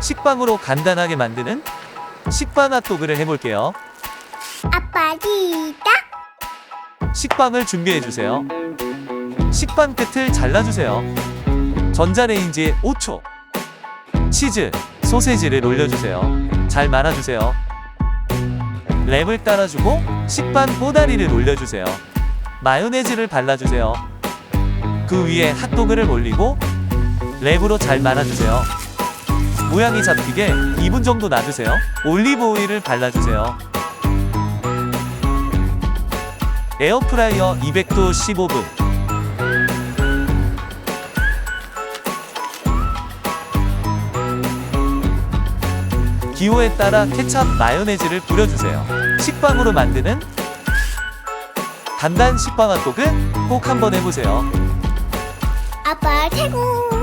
식빵으로 간단하게 만드는 식빵 핫도그를 해볼게요. 아빠 시작. 식빵을 준비해 주세요. 식빵 끝을 잘라주세요. 전자레인지에 5초. 치즈, 소세지를 올려주세요. 잘 말아주세요. 랩을 따라주고 식빵 꼬다리를 올려주세요. 마요네즈를 발라주세요. 그 위에 핫도그를 올리고 랩으로 잘 말아주세요. 모양이 잡히게 2분 정도 놔두세요. 올리브 오일을 발라주세요. 에어프라이어 200도 15분. 기호에 따라 케찹, 마요네즈를 뿌려주세요. 식빵으로 만드는 단단 식빵 핫도그 꼭 한번 해보세요. 아빠 최고.